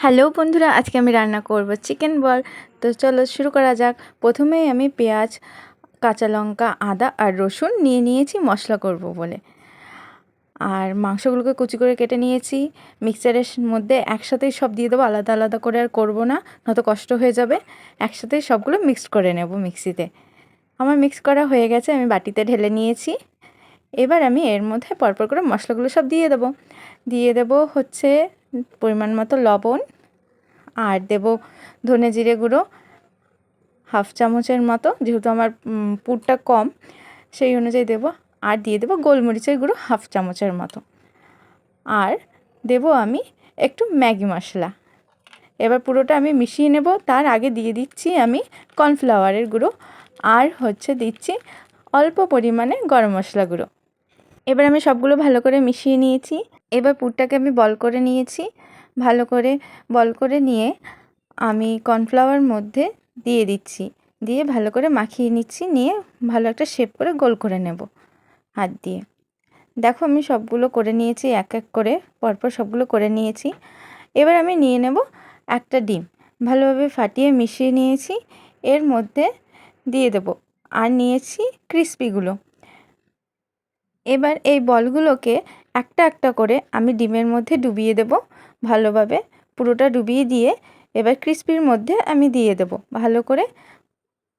Hello বন্ধুরা, আজকে আমি রান্না করব চিকেন বল তো চলো শুরু করা যাক। প্রথমেই আমি পেঁয়াজ, কাঁচা লঙ্কা, আদা আর রসুন নিয়ে নিয়েছি, মশলা করব বলে। আর মাংসগুলোকে কুচি করে কেটে নিয়েছি। মিক্সারের মধ্যে একসাথেই সব দিয়ে দেবো, আলাদা আলাদা করে আর করব না, নয়তো কষ্ট হয়ে যাবে। একসাথেই সবগুলো মিক্সড করে নেব মিক্সিতে। আমার মিক্স করা হয়ে গেছে, আমি বাটিতে ঢেলে নিয়েছি। এবার আমি এর মধ্যে পরপর করে মশলাগুলো সব দিয়ে দেবো। দিয়ে দেবো হচ্ছে পরিমাণ মতো লবণ আর দেব ধনে জিরে গুঁড়ো, হাফ চামচের মতো, যেহেতু আমার পুরটা কম, সেই অনুযায়ী দেব। আর দিয়ে দেবো গোলমরিচের গুঁড়ো, হাফ চামচের মতো। আর দেব আমি একটু ম্যাগি মশলা। এবার পুরোটা আমি মিশিয়ে নেব। তার আগে দিয়ে দিচ্ছি আমি কর্নফ্লাওয়ারের গুঁড়ো। আর হচ্ছে দিচ্ছি অল্প পরিমাণে গরম মশলা গুঁড়ো। এবার আমি সবগুলো ভালো করে মিশিয়ে নিয়েছি। এবার পুরটাকে আমি বল করে নিয়েছি। ভালো করে বল করে নিয়ে আমি কর্নফ্লাওয়ার মধ্যে দিয়ে দিচ্ছি। দিয়ে ভালো করে মাখিয়ে নিচ্ছি। নিয়ে ভালো একটা শেপ করে গোল করে নেব হাত দিয়ে। দেখো আমি সবগুলো করে নিয়েছি, এক এক করে। পরপর সবগুলো করে নিয়েছি। এবার আমি নিয়ে নেব একটা ডিম। ভালোভাবে ফাটিয়ে মিশিয়ে নিয়েছি। এর মধ্যে দিয়ে দেব। আর নিয়েছি ক্রিস্পিগুলো। এবার এই বলগুলোকে একটা একটা করে আমি ডিমের মধ্যে ডুবিয়ে দেব ভালোভাবে। পুরোটা ডুবিয়ে দিয়ে এবার ক্রিস্পির মধ্যে আমি দিয়ে দেব। ভালো করে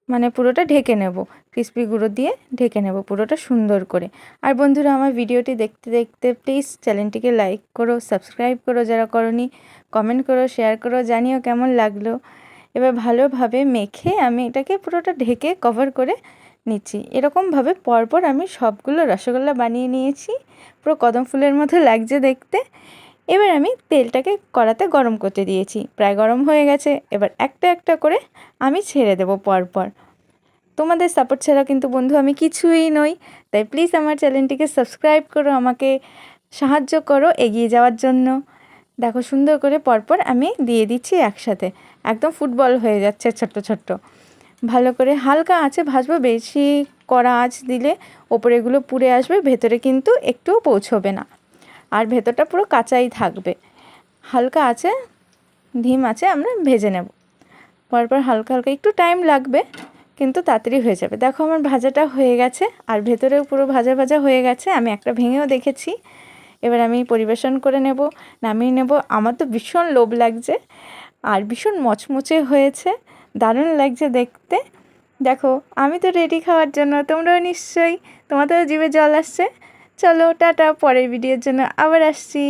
মানে পুরোটা ঢেকে নেব। ক্রিস্পি গুঁড়ো দিয়ে ঢেকে নেব পুরোটা সুন্দর করে। আর বন্ধুরা, আমার ভিডিওটি দেখতে দেখতে প্লিজ চ্যানেলটিকে লাইক করো সাবস্ক্রাইব করো যারা করনি কমেন্ট করো শেয়ার করো, জানিও কেমন লাগল। এবার ভালোভাবে মেখে আমি এটাকে পুরোটা ঢেকে কভার করে নিচ্ছি। এরকমভাবে পরপর আমি সবগুলো রসগোল্লা বানিয়ে নিয়েছি। পুরো কদম ফুলের মতো লাগছে দেখতে। এবার আমি তেলটাকে কড়াতে গরম করতে দিয়েছি। প্রায় গরম হয়ে গেছে। এবার একটা একটা করে আমি ছেড়ে দেবো পরপর। তোমাদের সাপোর্ট ছাড়া কিন্তু বন্ধু আমি কিছুই নই। তাই প্লিজ আমার চ্যানেলটিকে সাবস্ক্রাইব করো, আমাকে সাহায্য করো এগিয়ে যাওয়ার জন্য। দেখো সুন্দর করে পরপর আমি দিয়ে দিচ্ছি একসাথে। একদম ফুটবল হয়ে যাচ্ছে ছোট্ট ছোট্ট। ভালো করে হালকা আঁচে ভাজবো, বেশি কড়া আঁচ দিলে ওপরে এগুলো পুড়ে আসবে, ভেতরে কিন্তু একটুও পৌঁছবে না। আর ভেতরটা পুরো কাঁচাই থাকবে। হালকা আছে ধিম আছে আমরা ভেজে নেব। পরপর হালকা হালকা একটু টাইম লাগবে, কিন্তু তাড়াতাড়ি হয়ে যাবে। দেখো আমার ভাজাটা হয়ে গেছে, আর ভেতরেও পুরো ভাজা ভাজা হয়ে গেছে, আমি একটা ভেঙেও দেখেছি। এবার আমি পরিবেশন করে নেব, নামিয়ে নেব। আমার তো ভীষণ লোভ লাগছে। আর ভীষণ মচমচে হয়েছে। দারুণ লাগছে দেখতে। দেখো, আমি তো রেডি খাওয়ার জন্য, তোমরাও নিশ্চয়ই তোমাদেরও জীবে জল আসছে। চলো, টাটা, পরের ভিডিওর জন্য আবার আসছি।